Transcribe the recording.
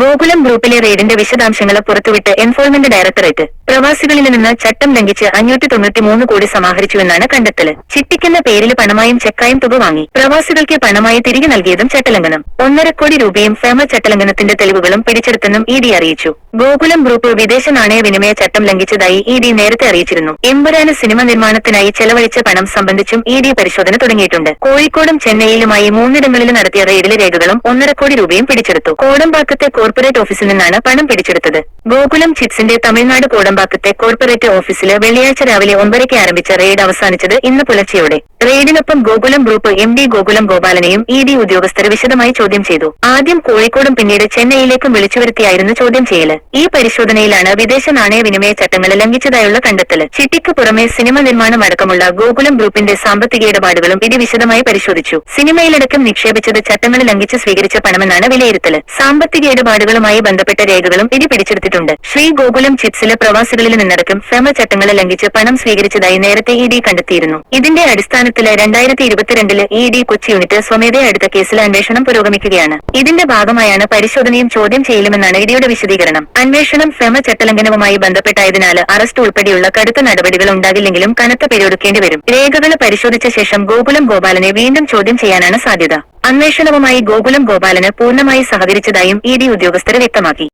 ഗോകുലം ഗ്രൂപ്പിലെ റെയ്ഡിന്റെ വിശദാംശങ്ങൾ പുറത്തുവിട്ട് enforcement directorate. പ്രവാസികളിൽ നിന്ന് ചട്ടം ലംഘിച്ച് അഞ്ഞൂറ്റി തൊണ്ണൂറ്റി മൂന്ന് കോടി സമാഹരിച്ചുവെന്നാണ് കണ്ടെത്തൽ ചിട്ടിക്കെന്ന പേരിൽ പണമായും ചെക്കായും തുക വാങ്ങി. പ്രവാസികൾക്ക് പണമായി തിരികെ നൽകിയതും ചട്ടലംഘനം. ഒന്നര കോടി രൂപയും ഫേമ ചട്ടലംഘനത്തിന്റെ തെളിവുകളും പിടിച്ചെടുത്തെന്നും ഇ ഡി അറിയിച്ചു. ഗോകുലം ഗ്രൂപ്പ് വിദേശ നാണയ വിനിമയ ചട്ടം ലംഘിച്ചതായി ഇ ഡി നേരത്തെ അറിയിച്ചിരുന്നു. എമ്പുരാന് സിനിമ നിർമ്മാണത്തിനായി ചെലവഴിച്ച പണം സംബന്ധിച്ചും ഇ ഡി പരിശോധന തുടങ്ങിയിട്ടുണ്ട്. കോഴിക്കോടും ചെന്നൈയിലുമായി മൂന്നിടങ്ങളിൽ നടത്തിയ റെയ്ഡിലെ രേഖകളും ഒന്നര കോടി രൂപയും പിടിച്ചെടുത്തു. കോടമ്പാക്കത്തെ കോർപ്പറേറ്റ് ഓഫീസിൽ നിന്നാണ് പണം പിടിച്ചെടുത്തത്. ഗോകുലം ചിപ്സിന്റെ തമിഴ്നാട് കോടമ്പാക്കത്തെ കോർപ്പറേറ്റ് ഓഫീസിൽ വെള്ളിയാഴ്ച രാവിലെ ഒമ്പതരയ്ക്ക് ആരംഭിച്ച റെയ്ഡ് അവസാനിച്ചത് ഇന്ന് പുലർച്ചെയോടെ. റെയ്ഡിനൊപ്പം Gokulam group M D Gokulam ഗോപാലനെയും E D ഉദ്യോഗസ്ഥർ വിശദമായി ചോദ്യം ചെയ്തു. ആദ്യം കോഴിക്കോടും പിന്നീട് ചെന്നൈയിലേക്കും വിളിച്ചുവരുത്തിയായിരുന്നു ചോദ്യം ചെയ്യൽ. ഈ പരിശോധനയിലാണ് വിദേശ നാണയ വിനിമയ ചട്ടങ്ങൾ ലംഘിച്ചതായുള്ള കണ്ടെത്തൽ. ചിട്ടിക്ക് പുറമെ സിനിമ നിർമ്മാണം അടക്കമുള്ള ഗോകുലം ഗ്രൂപ്പിന്റെ സാമ്പത്തിക ഇടപാടുകളും ഇത് വിശദമായി പരിശോധിച്ചു. സിനിമയിലടക്കം നിക്ഷേപിച്ചത് ചട്ടങ്ങൾ ലംഘിച്ച് സ്വീകരിച്ച പണമെന്നാണ് വിലയിരുത്തൽ സാമ്പത്തിക ഇടപാടുകളുമായി ബന്ധപ്പെട്ട രേഖകളും ഇനി പിടിച്ചെടുത്തിട്ടുണ്ട്. ശ്രീ ഗോകുലം ചിപ്സിലെ പ്രവാസികളിൽ നിന്നടക്കം ഫെമ ചട്ടങ്ങൾ ലംഘിച്ച് പണം സ്വീകരിച്ചതായി നേരത്തെ ഇ ഡി കണ്ടെത്തിയിരുന്നു. ഇതിന്റെ അടിസ്ഥാനത്തിൽ രണ്ടായിരത്തി ഇരുപത്തിരണ്ടിൽ ഇ ഡി കൊച്ചി യൂണിറ്റ് സ്വമേധയാ എടുത്ത കേസിൽ അന്വേഷണം പുരോഗമിക്കുകയാണ്. ഇതിന്റെ ഭാഗമായാണ് പരിശോധനയും ചോദ്യം ചെയ്യലുമെന്നാണ് ഇടിയുടെ വിശദീകരണം. അന്വേഷണം ഫെമ ചട്ടലംഘനവുമായി ബന്ധപ്പെട്ടായതിനാൽ അറസ്റ്റ് ഉൾപ്പെടെയുള്ള കടുത്ത നടപടികൾ ഉണ്ടാകില്ലെങ്കിലും കനത്ത പിഴയൊടുക്കേണ്ടി വരും. രേഖകൾ പരിശോധിച്ച ശേഷം ഗോകുലം ഗോപാലനെ വീണ്ടും ചോദ്യം ചെയ്യാനാണ് സാധ്യത. അന്വേഷണവുമായി ഗോകുലം ഗോപാലന് പൂർണമായി സഹകരിച്ചതായും ഇ ഡി ഉദ്യോഗസ്ഥർ വ്യക്തമാക്കി.